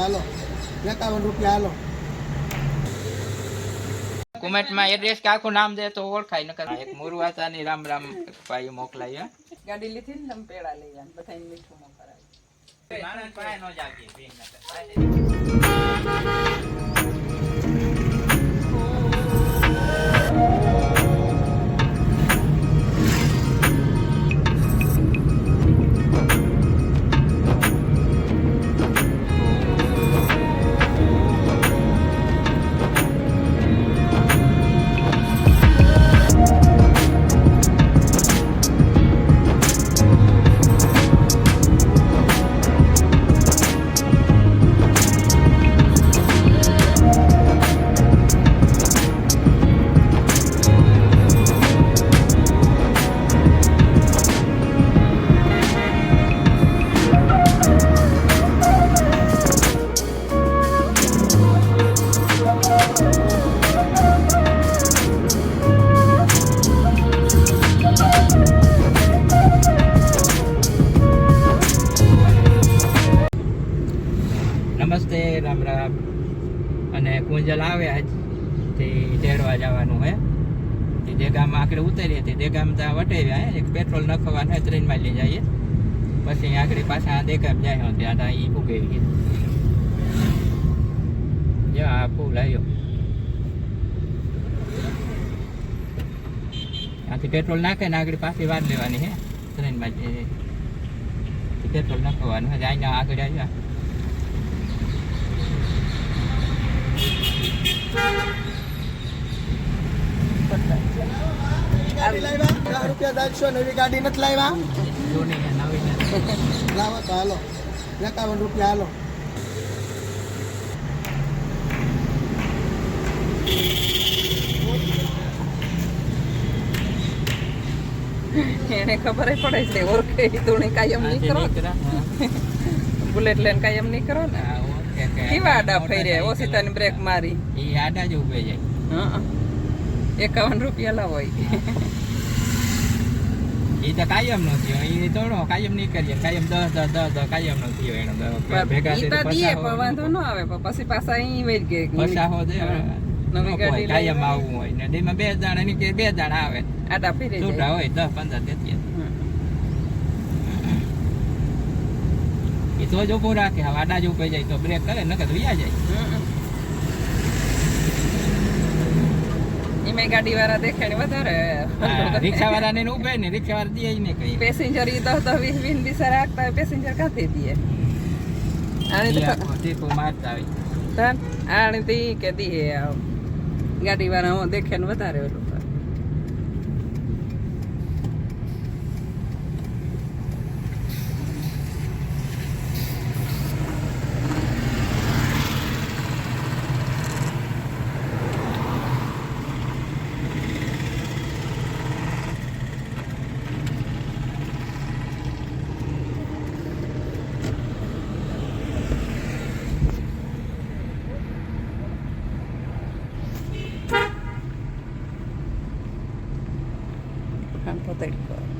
હાલો. એકાવન રૂપિયા હાલો. કોમેન્ટમાં એડ્રેસ કે આખું નામ દે તો ઓળખાય નકર એક મુરવાસાની રામ રામ ભાઈ મોકલાય ગાડી લીધી ને તમે પેડા લઈ જાય બધા મીઠું ન કરાય માણસ પાસે ન જાગીએ, દેગામ ત્યાં વટેવ્યા એક પેટ્રોલ નખવાનું હે ટ્રેનમાં લઈ જઈએ. પછી આગળ પાછા આ દેખાય જાય ત્યાં ત્યાં ઈ ઉગે જો આ ફૂલ આવ્યો. ત્યાંથી પેટ્રોલ નાખે ને આગળ પાછી વાર લેવાની હે. ટ્રેનમાં પેટ્રોલ નાખવાનું હોય આઈને આગળ આવ્યા. ગાડી લાવ્યા રૂપિયા દાલશો નવી ગાડી નથી લાવ્યા. જૂની ને નવી ને લાવો તો હાલો. એકાવન રૂપિયા હાલો. એને ખબર પડે છે ઓળખે તું કાયમ નહીં કરો બુલેટ લઈને કાયમ નહીં કરો ને કેવા આડા ફેરે ઓસિતાની બ્રેક મારી. એ આડા જ ઉભે જાય હં. એકાવન રૂપિયા ઈ. એ તો કાયમ નો થયો. એ થોડો કાયમ નહીં કરીએ કાયમ દસ દસ દસ દસ કાયમ નો થયો એનો ભેગા ઈ તો દીએ પસાહો- પણ વાંધો ન આવે. પણ પછી પાછા અહીં વહી ગઈ. પસાહો દે નવી ગાડી કાયમ આવવું હોય. ને એમાં બે દાણા ની કે બે દાણા આવે. આડા ફેરે છૂટા હોય દસ પંદર દેતી. એ તો જ ઉભું રાખે. હવે આડા જ ઉભે જાય તો બ્રેક કરે નકર વ્યા જાય. હં. ગાડી વાળા દેખાય વધારે. રિક્ષા વાળા ને ઉભે ને રિક્ષા વાળા દે ને કઈ. પેસેન્જર ઈ તો તો વીસ વીસ દિશા રાખતા હોય પેસેન્જર કાથે દે. આને તો મારતા હોય. આને તો કે દે ગાડી વાળા હું દેખે ને વધારે ઓલું. કરે. આમ તો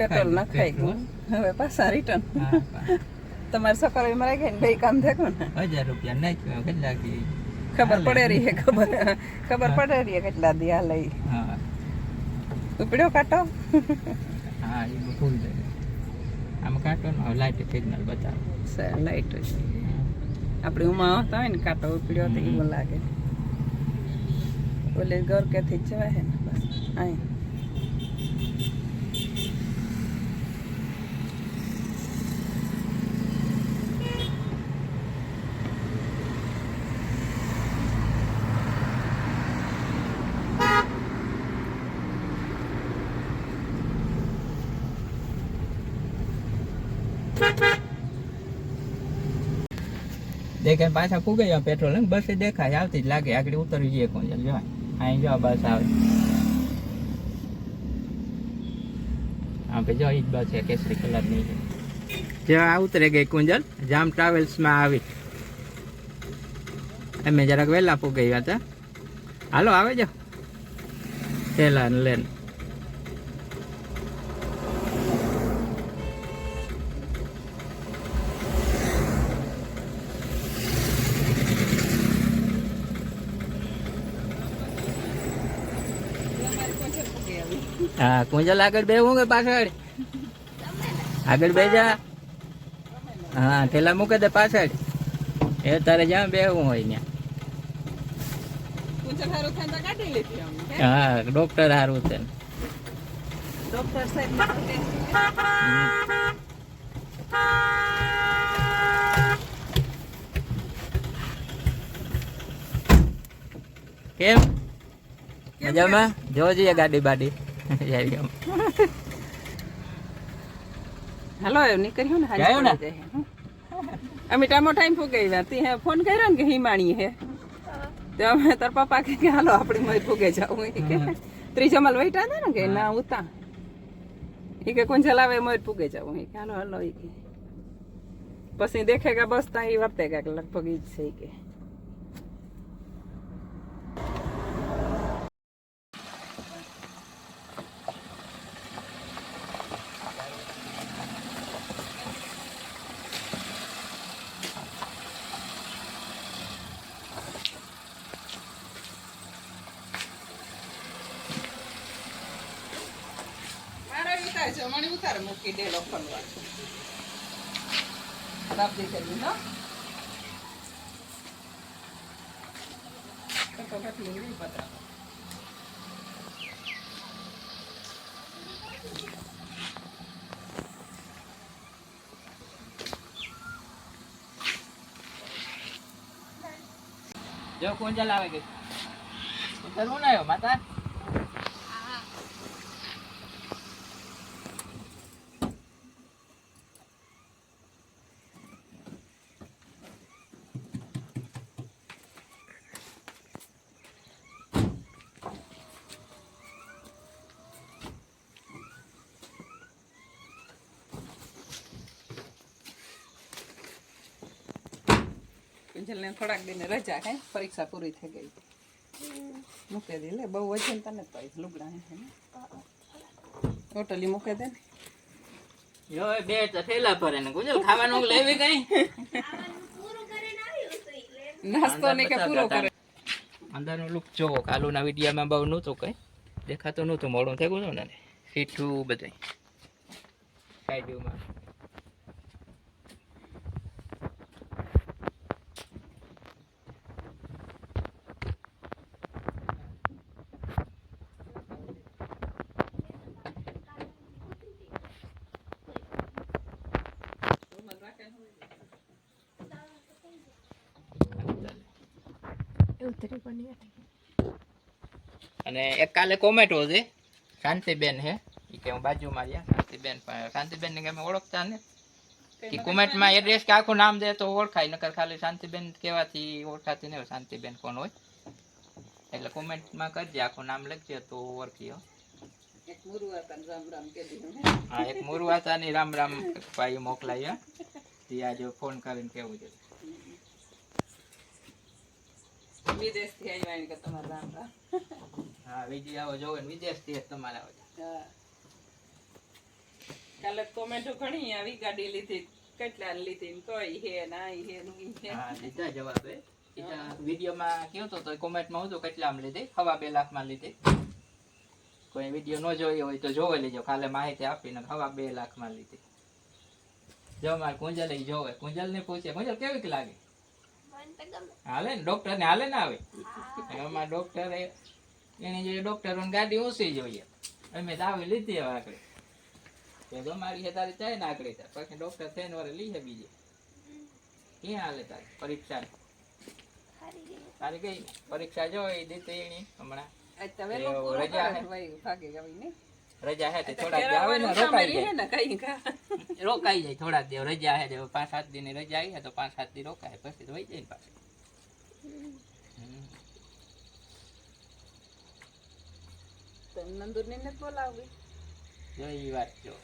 પેટ્રોલ નખાય હવે પાછા રિટર્ન તમારે સકર મારે રાખે ને ભાઈ કામ થાય ને. હજાર રૂપિયા નાખ્યો કેટલા કે ખબર પડે રહી હે ખબર. ખબર પડે રહી કેટલા દી. હા. ઉપડ્યો કાંટો? હા એ ફૂલ જાય આમ કાટો ને લાઈટ સિગ્નલ બતાવો. સર લાઈટ છે. આપણે ઉમા આવતા હોય ને કાંટો ઉપડ્યો તો એવું લાગે. ઓલે ઘર કેથી જવાય ને બસ અહીં દેખાય પાછા ફૂગઈ જાય પેટ્રોલ ને, બસ દેખાય, આવતી જ લાગે. આગળ ઉતરી જઈએ કોણ જો, અહીં જો બસ આવે. ભાઈ, જો એ જ બસ છે કલરની છે. આ ઉતરે ગઈ કુંજલ જામ ટ્રાવેલ્સમાં આવી. અમે જરાક વહેલા ફૂગઈ હતા. હાલો, આવે જો. થેલા ને હા કુંજલ આગળ બેવું કે પાછળ? આગળ બે જા. હા પેલા મૂકે દે પાછળ. એ તારે જ્યાં બેહવું હોય ત્યાં. હે? ડોક્ટર સારું છે ડોક્ટર સાહેબ કેમ? મજામાં? જોજે ગાડી બાડી. હાલો નીકળ્યું ને હારી ને? અમે ટામો ટાઈમ ફૂગાઈ ગયા. તી હે ફોન કર્યો ને કે હિમાણી હે? તો અમે તાર પપ્પા કે કે હાલો આપણે મય ફૂગે જાવ કે ત્રીજો માલ વૈટા હતા ને કે ના ઉતા. એ કે કોણ ચલાવે મય ફૂગે જાવ કે હાલો હાલો. ઈ કે પછી દેખે કે બસ ત્યાં એ વર્તે કે લગભગ ઈ જ છે. કે મારે મને ઉતાર મૂકી દે લોખંડ ખરાબ કરી પતરા. જો કોણ આવે કે? ઉતરવું ના માતા. ને થોડાક દિને રજા કઈ પરીક્ષા પૂરી થઈ ગઈ. મૂકે દે લે બહુ વજન તને તો લુગડા હે ને. હોટલી દે ને. બે થેલા ભરે ને ગુજલ ખાવાનું લેવી કઈ? નાસ્તો ને કે પૂરો કરે. અંદરનો લુક જોવો કાલુના વિડીયામાં બહુ નહોતું કંઈ. દેખાતું નહોતું મોડું થઈ ગયું ને સીઠું બધું સાઈડમાં અને એક કાલે કોમેટો છે શાંતિબેન હે એ કે હું બાજુમાં રહ્યા શાંતિબેન શાંતિબેન ને અમે ઓળખતા ને. કે કોમેન્ટમાં એડ્રેસ કે આખું નામ દે તો ઓળખાય નકર ખાલી શાંતિબેન કહેવાથી ઓળખાતી નહીં શાંતિબેન કોણ હોય. એટલે કોમેન્ટમાં કરજે આખું નામ લખજે તો ઓળખી હા. એક મુરવાતા ની રામ રામ કે દીધું હા. એક મુરવાતાની રામ રામ ભાઈ મોકલાય હે. આજે ફોન કરીને કેવું છે. વિદેશથી આવ્યા કે તમારે રામ રામ હા વિજય આવો જોવે વિદેશ જ તમારે આવે. હા. કાલે કોમેન્ટો ઘણી આવી ગાડી લીધી કેટલા લીધી કોઈ હે ના હે નું હે. હા લીધા જવાબ એ. વિડીયોમાં કેવું તો કોમેન્ટમાં હતું કેટલા આમ લીધી? હવા બે લાખમાં લીધી. કોઈ વીડિયો ન જોયો હોય તો જોવે લેજો કાલે માહિતી આપીને હવા બે લાખમાં લીધી. જો મારે કુંજલ જોવે કુંજલ ને પૂછે કુંજલ કેવી લાગે? હાલે ને ડોક્ટર ને હાલે ને આવે. એમાં ડોક્ટર એને જે ડોક્ટર ગાડી ઓછી જોઈએ. અમે દાવી લીધી હવે આકડે. કે જો મારી છે તારે ચાય ને આકડી પછી ડોક્ટર થઈને વારે લઈ છે બીજે. ક્યાં હાલે તારે? પરીક્ષા તારી કઈ? પરીક્ષા જો એ દીધી એની હમણાં. રજા ભાગે આવી ને રજા હે તે થોડા દે આવે ને રોકાઈ જાય. ને કઈ કા. રોકાઈ જાય થોડા દે રજા હે તો પાંચ સાત દિન રજા આવી તો પાંચ સાત દિન રોકાય પછી તો વહી જાય ને પાછી. હમ. તો નંદુરને જો ઈ વાત જો.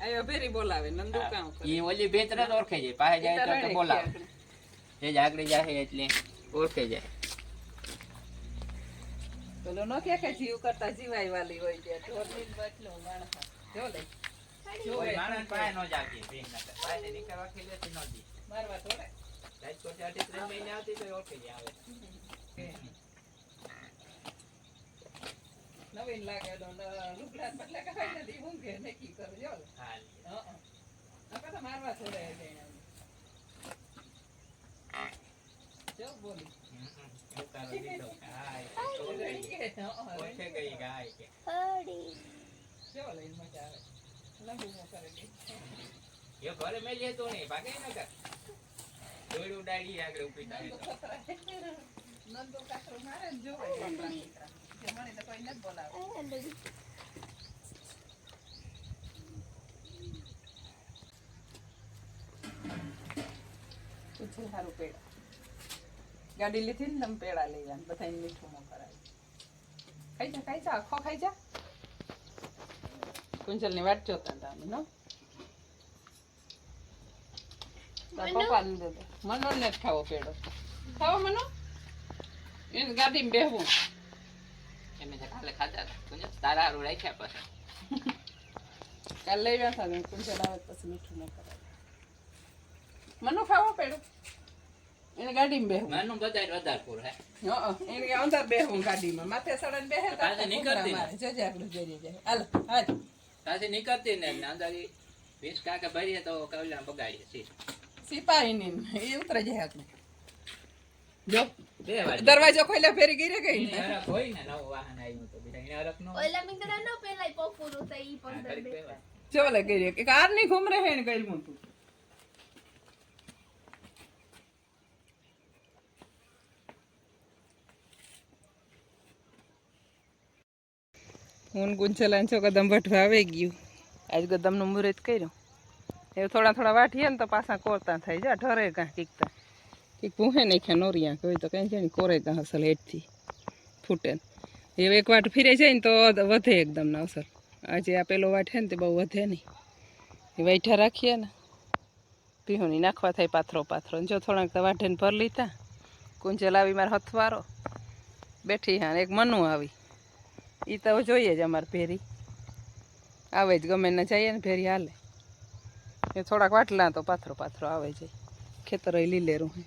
આયો ભેરી બોલાવે નંદુ કામ કરે. ઈ ઓલી બે ઓળખે જાય પાસે જાય તો તો બોલાવે. જે જ જાય એટલે ઓળખે જાય. પેલો નો કે કે જીવ કરતા જીવાય વાલી હોય કે ઢોરની બટલો માણસ. જો લે. જો માણસ ન જાગે નીકળવા ન મારવા થોડે રાજકોટ અઢી ત્રણ મહિને આવતી તો ઓળખે જાય આવે. નવીન લાગે તો લુગડા બદલે કઈ નથી હું કે નક્કી કરું. જો લે. હા મારવા થોડે જો બોલી. હમ, હમ. ઉતારો દીધો. હા, એ તો બોલે ઓળખે કે, ગઈ. હં, કે હા, જો લે મજા આવે લંબુ મો કરે એ ઘરે મેલી હતું નહીં ભાગે ન કર દોડ ઉડાડી આગળ ઊભી થાય નંદો કાકરો મારે ને જોવે આપણા દીકરા. કે મને તો કોઈ નથી બોલાવે પૂછે હારું પેડા ગાડી લીધી ને તમે પેડા લઈ જાય બધા મીઠું કરાવી ખાઈ જા ખાઈ જા આખો ખાઈ જા. કુંજલની વાટ જોતા હતા અમે નો? પપ્પા ને દેતો મનો ને જ ખાવો પેડો. ખાવો મનો? એને ગાડીમાં બેહવું. એમ જ કાલે ખાધા કુંજલ તારા હારું રાખ્યા પછી. કાલે લઈ ગયા હતા કુંજલ આવે પછી મીઠું ન કરાવે મનો ખાવો પેડો. એને ગાડીમાં બેહવું માનું બધાય વધારપુર હે. હં, એને કે અંદર બેહવું ગાડીમાં. માથે સડન બેહે તો કાલે નીકળતી ને. મારે. જજે આપણે જઈએ જાય હાલ હાલ. તાથી નીકળતી ને એટલે અંદર ઈ વીસ કાકા ભરીએ તો કવલા બગાડીએ સીટ સિપાહીની ને એ ઉતરે જાય આપણે જો. બે વાર દરવાજો ખોલ્યા ફેરી ગઈ રે ગઈ એને ને હરખ હોય ને નવું વાહન આવ્યું તો બીજા. એને હરખ ન હોય. ઓલા મિત્ર નો પેલા પપ્પુનું તો ઈ હા, પણ ઘડીક બે બે વાર. જો લે ગઈ રે કે કારની ઘૂમ રહે ને ગઈ તું. હું ગુંચલાન છો કદમ ભટવા આવી ગયું. આજ કદમનું મુહૂર્ત કર્યું. એ થોડા થોડા વાટીએ ને તો પાછા કોરતા થાય. જા ઠરે કાં કીકતા કીક પૂહે ખે નોરિયા કહ્યું તો કંઈ ને કોરે કાં અસલ હેઠથી. ફૂટે. એ એક વાટ ફીરે જાય ને તો વધે એકદમ ના અસર આજે આ પેલો વાટ હે ને તે બહુ વધે નહીં. એ વૈઠા રાખીએ ને. પીહોની નાખવા થાય પાથરો પાથરો. જો થોડાક તો વાઢે ને ભર લીધા. કુંજલ આવી મારે હથવારો. બેઠી હા એક મનુ આવી. એ તો જોઈએ જ અમારે ભેરી. આવે જ ગમે ને જઈએ ને ભેરી હાલે. એ થોડાક વાટલા તો પાથરો પાથરો આવે જાય. ખેતર લીલેરું હે